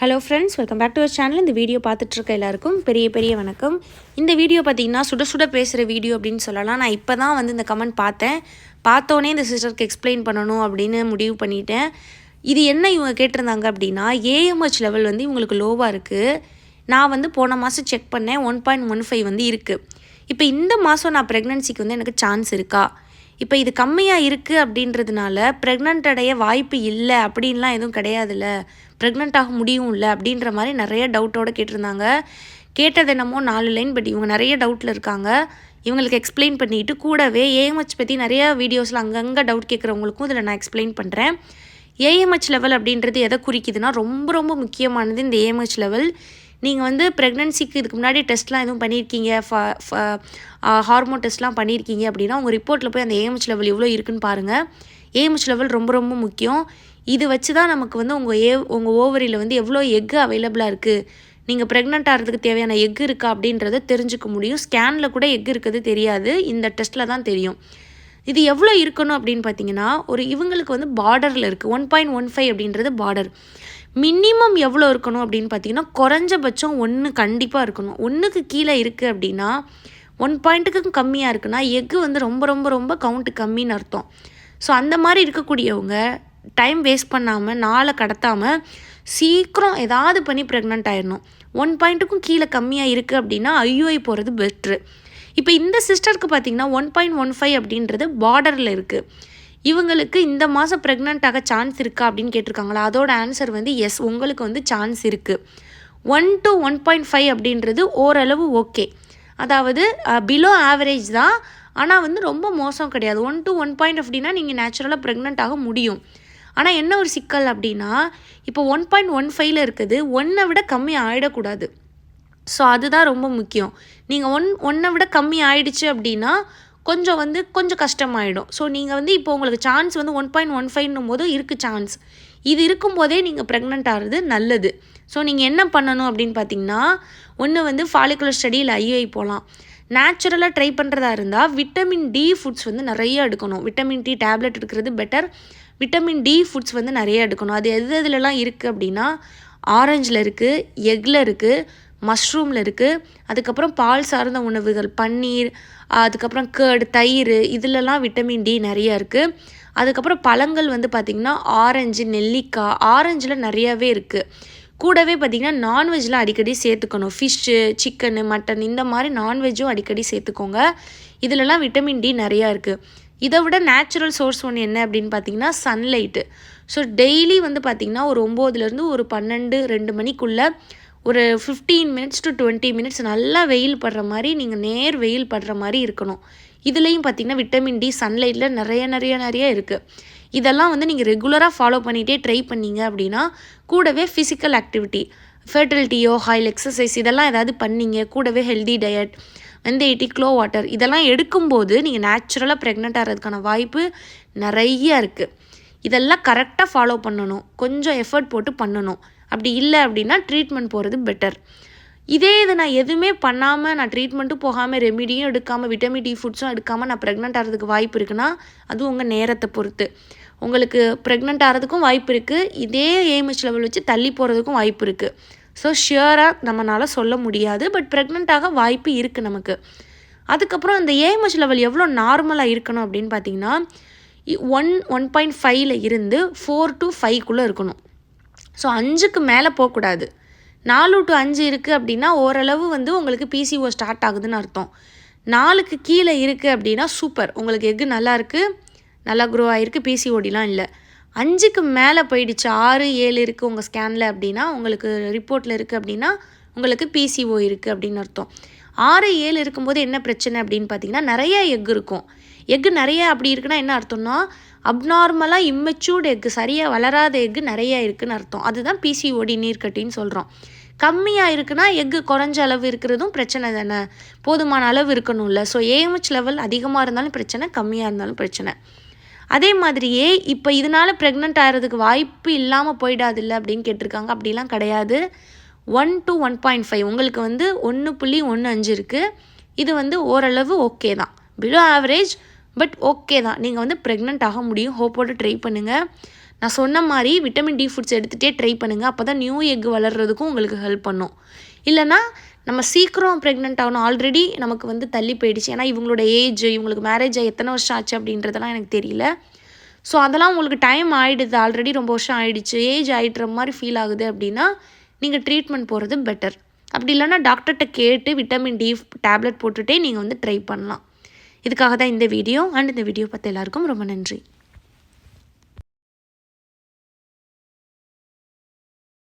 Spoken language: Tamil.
Hello friends welcome back to our channel இந்த வீடியோ பார்த்துட்ருக்க எல்லாருக்கும் பெரிய பெரிய வணக்கம். இந்த வீடியோ பார்த்தீங்கன்னா சுட சுட பேசுகிற வீடியோ அப்படின்னு சொல்லலாம். நான் இப்போ தான் வந்து இந்த கமெண்ட் பார்த்தேன். பார்த்தோன்னே இந்த சிஸ்டருக்கு எக்ஸ்பிளைன் பண்ணணும் அப்படின்னு முடிவு பண்ணிட்டேன். இது என்ன இவங்க கேட்டிருந்தாங்க அப்படின்னா ஏஎம்ஹெச் லெவல் வந்து இவங்களுக்கு லோவாக இருக்குது நான் வந்து போன மாதம் செக் பண்ணேன். ஒன் பாயிண்ட் ஒன் ஃபைவ் வந்து இருக்குது இப்போ இந்த மாதம் நான் ப்ரெக்னன்சிக்கு வந்து எனக்கு சான்ஸ் இருக்கா? இப்போ இது கம்மியாக இருக்குது அப்படின்றதுனால ப்ரெக்னென்ட் அடைய வாய்ப்பு இல்லை அப்படின்லாம் எதுவும் கிடையாதுல்ல. ப்ரெக்னென்ட் ஆக முடியும் இல்லை அப்படின்ற மாதிரி நிறைய டவுட்டோட கேட்டிருந்தாங்க. கேட்டது என்னமோ நாலு லைன் பட் இவங்க நிறைய டவுட்டில் இருக்காங்க. இவங்களுக்கு எக்ஸ்பிளைன் பண்ணிட்டு கூடவே ஏஎம்ஹெச் பற்றி நிறைய வீடியோஸில் அங்கங்கே டவுட் கேட்குறவங்களுக்கும் இதில் நான் எக்ஸ்பிளைன் பண்ணுறேன் ஏஎம்ஹெச் லெவல் அப்படின்றது எதை குறிக்குதுன்னா ரொம்ப ரொம்ப முக்கியமானது இந்த ஏஎம்ஹெச் லெவல் நீங்கள் வந்து ப்ரெக்னன்சிக்கு இதுக்கு முன்னாடி டெஸ்ட்லாம் எதுவும் பண்ணியிருக்கீங்க ஹார்மோன் டெஸ்ட்லாம் பண்ணியிருக்கீங்க அப்படின்னா உங்கள் ரிப்போர்ட்டில் போய் அந்த ஏஎம்ஹெச் லெவல் எவ்வளோ இருக்குன்னு பாருங்கள் ஏஎம்ஹெச் லெவல் ரொம்ப ரொம்ப முக்கியம். இது வச்சு தான் நமக்கு வந்து உங்கள் ஏ உங்கள் ஓவரியில் வந்து எவ்வளோ எக்கு அவைலபிளாக இருக்குது நீங்கள் ப்ரெக்னென்ட் ஆகிறதுக்கு தேவையான எக் இருக்கா அப்படின்றத தெரிஞ்சுக்க முடியும். ஸ்கேனில் கூட எக் இருக்கிறது தெரியாது. இந்த டெஸ்ட்டில் தான் தெரியும். இது எவ்வளோ இருக்கணும் அப்படின்னு பார்த்தீங்கன்னா ஒரு இவங்களுக்கு வந்து பார்டரில் இருக்குது ஒன் பாயிண்ட் ஒன் ஃபைவ் அப்படின்றது பார்டர் மினிமம் எவ்வளோ இருக்கணும் அப்படின்னு பார்த்தீங்கன்னா குறைஞ்சபட்சம் ஒன்று கண்டிப்பாக இருக்கணும். ஒன்றுக்கு கீழே இருக்குது அப்படின்னா ஒன் பாயிண்ட்டுக்கு கம்மியாக இருக்குன்னா எக்கு வந்து ரொம்ப ரொம்ப ரொம்ப கவுண்ட்டு கம்மின்னு அர்த்தம். ஸோ அந்த மாதிரி இருக்கக்கூடியவங்க டைம் வேஸ்ட் பண்ணாமல் நாளை கடத்தாமல் சீக்கிரம் ஏதாவது பண்ணி ப்ரெக்னென்ட் ஆயிடணும். ஒன் பாயிண்ட்டுக்கும் கீழே கம்மியாக இருக்குது அப்படின்னா ஐயூஐ போகிறது பெட்ரு இப்போ இந்த சிஸ்டருக்கு பார்த்தீங்கன்னா ஒன் பாயிண்ட் ஒன் ஃபைவ் அப்படின்றது பார்டரில் இருக்குது இவங்களுக்கு இந்த மாதம் ப்ரெக்னென்ட் ஆக சான்ஸ் இருக்கா அப்படின்னு கேட்டிருக்காங்களா? அதோட ஆன்சர் வந்து எஸ் உங்களுக்கு வந்து சான்ஸ் இருக்குது one to one point five அப்படின்றது ஓரளவு ஓகே அதாவது பிலோ ஆவரேஜ் தான். ஆனால் வந்து ரொம்ப மோசம் கிடையாது. ஒன் டு ஒன் பாயிண்ட் அப்படின்னா நீங்கள் நேச்சுரலாக ப்ரெக்னென்ட் ஆக முடியும். ஆனால் என்ன ஒரு சிக்கல் அப்படின்னா இப்போ ஒன் பாயிண்ட் ஒன் ஃபைவ்ல இருக்குது ஒன்றை விட கம்மி ஆகிடக்கூடாது ஸோ அதுதான் ரொம்ப முக்கியம். நீங்கள் ஒன் ஒன்றை விட கம்மி ஆயிடுச்சு அப்படின்னா கொஞ்சம் வந்து கொஞ்சம் கஷ்டமாயிடும். ஸோ நீங்கள் வந்து இப்போ உங்களுக்கு சான்ஸ் வந்து ஒன் பாயிண்ட் ஒன் ஃபைவ்னும் போது இருக்குது சான்ஸ் இது இருக்கும்போதே நீங்கள் ப்ரெக்னென்ட் ஆகிறது நல்லது. ஸோ நீங்கள் என்ன பண்ணணும் அப்படின்னு பார்த்தீங்கன்னா ஒன்று வந்து ஃபாலிகுலர் ஸ்டடியில் ஐஐ போகலாம் நேச்சுரலாக ட்ரை பண்ணுறதா இருந்தால் விட்டமின் டி ஃபுட்ஸ் வந்து நிறைய எடுக்கணும். விட்டமின் டி டேப்லெட் எடுக்கிறது பெட்டர் விட்டமின் டி ஃபுட்ஸ் வந்து நிறைய எடுக்கணும். அது எது எதுலலாம் இருக்குது அப்படின்னா ஆரஞ்சில் இருக்குது எக்கில் இருக்குது மஷ்ரூமில் இருக்குது அதுக்கப்புறம் பால் சார்ந்த உணவுகள் பன்னீர் அதுக்கப்புறம் கேர்டு தயிர் இதிலலாம் விட்டமின் டி நிறையா இருக்குது அதுக்கப்புறம் பழங்கள் வந்து பார்த்திங்கன்னா ஆரஞ்சு நெல்லிக்காய் ஆரஞ்சில் நிறையாவே இருக்குது கூடவே பார்த்திங்கன்னா நான்வெஜ்லாம் அடிக்கடி சேர்த்துக்கணும். ஃபிஷ்ஷு சிக்கனு மட்டன் இந்த மாதிரி நான்வெஜ்ஜும் அடிக்கடி சேர்த்துக்கோங்க. இதிலலாம் விட்டமின் டி நிறையா இருக்குது இதை விட நேச்சுரல் சோர்ஸ் ஒன்று என்ன அப்படின்னு பார்த்தீங்கன்னா சன்லைட்டு ஸோ டெய்லி வந்து பார்த்திங்கன்னா ஒரு ஒம்போதுலேருந்து ஒரு பன்னெண்டு ரெண்டு மணிக்குள்ளே ஒரு fifteen minutes to twenty minutes நல்லா வெயில் படுற மாதிரி நீங்கள் நேர் வெயில் படுற மாதிரி இருக்கணும். இதுலேயும் பார்த்திங்கன்னா விட்டமின் டி சன்லைட்டில் நிறைய நிறைய நிறைய இருக்குது இதெல்லாம் வந்து நீங்கள் ரெகுலராக ஃபாலோ பண்ணிகிட்டே ட்ரை பண்ணீங்க அப்படின்னா கூடவே ஃபிசிக்கல் ஆக்டிவிட்டி ஃபெர்டிலிட்டியோ ஹைல் எக்ஸசைஸ் இதெல்லாம் ஏதாவது பண்ணீங்க கூடவே ஹெல்தி டயட் வெந்தயட்டி க்ளோ வாட்டர் இதெல்லாம் எடுக்கும்போது நீங்கள் நேச்சுரலாக ப்ரெக்னென்ட் ஆகிறதுக்கான வாய்ப்பு நிறைய இருக்குது இதெல்லாம் கரெக்டாக ஃபாலோ பண்ணணும். கொஞ்சம் எஃபர்ட் போட்டு பண்ணணும். அப்படி இல்லை அப்படின்னா ட்ரீட்மெண்ட் போகிறது பெட்டர் இதே இது நான் எதுவுமே பண்ணாமல் நான் ட்ரீட்மெண்ட்டும் போகாமல் ரெமிடியும் எடுக்காமல் விட்டமின் டி ஃபுட்ஸும் எடுக்காமல் நான் ப்ரெக்னென்ட் ஆகிறதுக்கு வாய்ப்பு இருக்குன்னா அது உங்கள் நேரத்தை பொறுத்து. உங்களுக்கு ப்ரெக்னென்ட் ஆகிறதுக்கும் வாய்ப்பு இருக்குது இதே ஏஎம்ஹெச் லெவல் வச்சு தள்ளி போகிறதுக்கும் வாய்ப்பு இருக்குது ஸோ ஷியராக நம்மளால் சொல்ல முடியாது. பட் ப்ரெக்னென்ட் ஆக வாய்ப்பு இருக்குது நமக்கு. அதுக்கப்புறம் இந்த ஏஎம்ஹெச் லெவல் எவ்வளோ நார்மலாக இருக்கணும் அப்படின்னு பார்த்தீங்கன்னா ஒன் ஒன் பாயிண்ட் ஃபைவ்ல இருந்து ஃபோர் டு ஃபைவ்க்குள்ளே இருக்கணும். ஸோ அஞ்சுக்கு மேலே போகக்கூடாது. நாலு டு அஞ்சு இருக்குது அப்படின்னா ஓரளவு வந்து உங்களுக்கு பிசிஓ ஸ்டார்ட் ஆகுதுன்னு அர்த்தம். நாலுக்கு கீழே இருக்குது அப்படின்னா சூப்பர் உங்களுக்கு எக்கு நல்லா இருக்குது நல்லா க்ரோ ஆகிருக்கு பிசிஓடிலாம் இல்லை. அஞ்சுக்கு மேலே போயிடுச்சு. ஆறு ஏழு இருக்குது உங்கள் ஸ்கேனில் அப்படின்னா உங்களுக்கு ரிப்போர்ட்டில் இருக்குது அப்படின்னா உங்களுக்கு பிசிஓ இருக்குது அப்படின்னு அர்த்தம். ஆறு ஏழு இருக்கும்போது என்ன பிரச்சனை அப்படின்னு பார்த்தீங்கன்னா நிறைய எக் இருக்கும். எக்கு நிறைய அப்படி இருக்குன்னா என்ன அர்த்தம்னா அப்நார்மலாக இம்மெச்சூர்டு எக்கு சரியாக வளராத எக்கு நிறைய இருக்குதுன்னு அர்த்தம். அதுதான் பிசிஓடி நீர்க்கட்டின்னு சொல்கிறோம் கம்மியாக இருக்குன்னா எக்கு குறைஞ்ச அளவு இருக்கிறதும் பிரச்சனை தானே. போதுமான அளவு இருக்கணும்ல. ஸோ ஏஎம்ஹெச் லெவல் அதிகமாக இருந்தாலும் பிரச்சனை கம்மியாக இருந்தாலும் பிரச்சனை. அதே மாதிரியே இப்போ இதனால் ப்ரெக்னென்ட் ஆகிறதுக்கு வாய்ப்பு இல்லாமல் போயிடாதில்ல அப்படின்னு கேட்டிருக்காங்க. அப்படிலாம் கிடையாது. One to one point five. உங்களுக்கு வந்து ஒன்று புள்ளி ஒன்று அஞ்சு இருக்குது இது வந்து ஓரளவு ஓகே தான். பிலோ ஆவரேஜ் பட் ஓகே தான். நீங்கள் வந்து ப்ரெக்னென்ட் ஆக முடியும். ஹோப்போடு ட்ரை பண்ணுங்கள் நான் சொன்ன மாதிரி விட்டமின் டி ஃபுட்ஸ் எடுத்துகிட்டே ட்ரை பண்ணுங்கள் அப்போ தான் நியூ எக் வளர்கிறதுக்கும் உங்களுக்கு ஹெல்ப் பண்ணும். இல்லைனா நம்ம சீக்கிரம் ப்ரெக்னென்ட் ஆகணும். ஆல்ரெடி நமக்கு வந்து தள்ளி போயிடுச்சு. ஏன்னா இவங்களோட ஏஜ் இவங்களுக்கு மேரேஜ் ஆகி எத்தனை வருஷம் ஆச்சு அப்படின்றதெல்லாம் எனக்கு தெரியல. ஸோ அதெல்லாம் உங்களுக்கு டைம் ஆகிடுது ஆல்ரெடி ரொம்ப வருஷம் ஆகிடுச்சு ஏஜ் ஆகிடுற மாதிரி ஃபீல் ஆகுது அப்படின்னா நீங்கள் ட்ரீட்மெண்ட் போகிறது பெட்டர் அப்படி இல்லைன்னா டாக்டர்கிட்ட கேட்டு விட்டமின் டி டேப்லெட் போட்டுகிட்டே நீங்கள் வந்து ட்ரை பண்ணலாம். இதுக்காக தான் இந்த வீடியோ அண்ட் இந்த வீடியோ பார்த்த எல்லாருக்கும் ரொம்ப நன்றி.